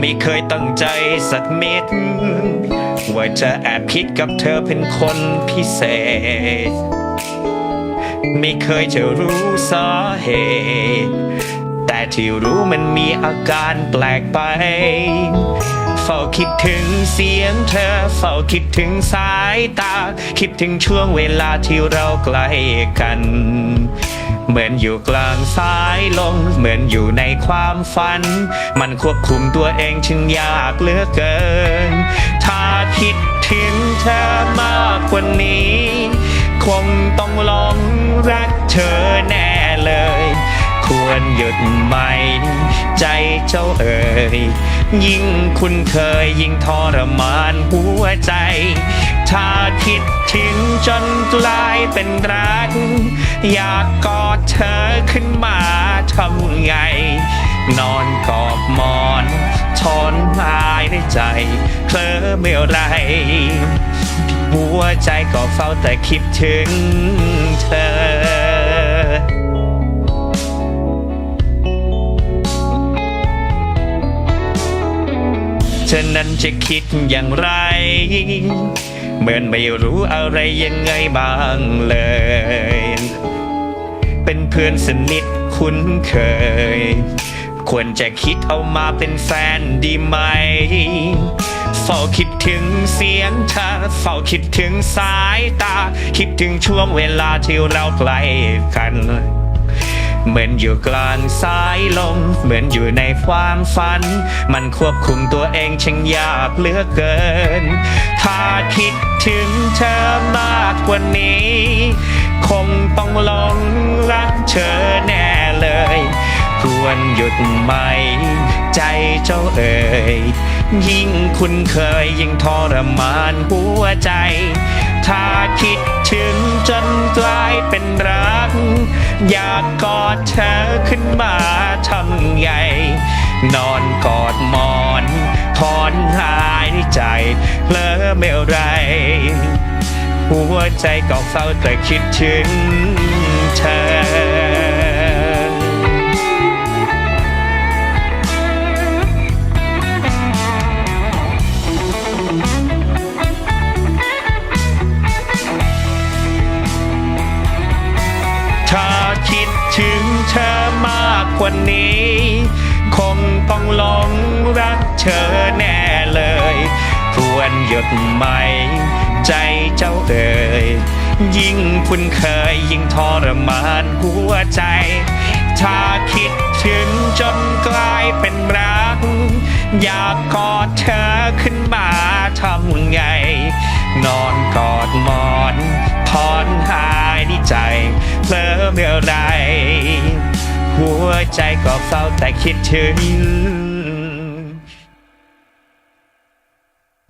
ไม่เคยตั้งใจสักมิดว่าจะแอบคิดกับเธอเป็นคนพิเศษ ไม่เคยจะรู้สาเหตุ แต่ที่รู้มันมีอาการแปลกไป เฝ้าคิดถึงเสียงเธอ เฝ้าคิดถึงสายตา คิดถึงช่วงเวลาที่เราใกล้กัน เหมือนอยู่กลางสายลม เหมือนอยู่ในความฝัน มันควบคุมตัวเองช่างยากเหลือเกิน ถ้าคิดถึงเธอมากกว่านี้ คงต้องลองรักเธอแน่เลย ควรหยุดไหม ใจเจ้าเอ๋ยยิ่งคุ้นเคยยิ่งทรมานหัวใจ ถ้าคิดถึงจนกลายเป็นรัก อยากกอดเธอขึ้นมาทำไง นอนกอบหมอนทอนหายในใจเพลอเมื่อไรหัวใจก็เฝ้าแต่คิดถึงเธอ เธอนั้นจะคิดอย่างไร เหมือนไม่รู้อะไรยังไงบ้างเลย เป็นเพื่อนสนิทคุ้นเคย ควรจะคิดเอามาเป็นแฟนดีไหมเฝ้าคิดถึงเสียงเธอเฝ้าคิดถึงสายตา คิดถึงช่วงเวลาที่เราใกล้กัน เหมือนอยู่กลางสายลม เหมือนอยู่ในความฝัน มันควบคุมตัวเองช่างยากเหลือเกิน ถ้าคิดถึงเธอมากกว่านี้ คงต้องลองรักเธอแน่เลย ควรหยุดไหม ใจเจ้าเอ๋ยยิ่งคุ้นเคยยิ่งทรมานหัวใจ ถ้าคิดถึงจนกลายเป็นรัก อยากกอดเธอขึ้นมาทำไงนอนกอดหมอนถอนหายใจเพลอเมื่อไร หัวใจก็เฝ้าแต่คิดถึง คิดถึงเธอมากกว่านี้ คงต้องลองรักเธอแน่เลยควรหยุดไหม ใจเจ้าเอ๋ยยิ่งคุ้นเคยยิ่งทรมานหัวใจ ถ้าคิดถึงจนกลายเป็นรัก อยากกอดเธอขึ้นมาทำไงนอน เพลอเมื่อไรหัวใจก็เฝ้าแต่คิดถึง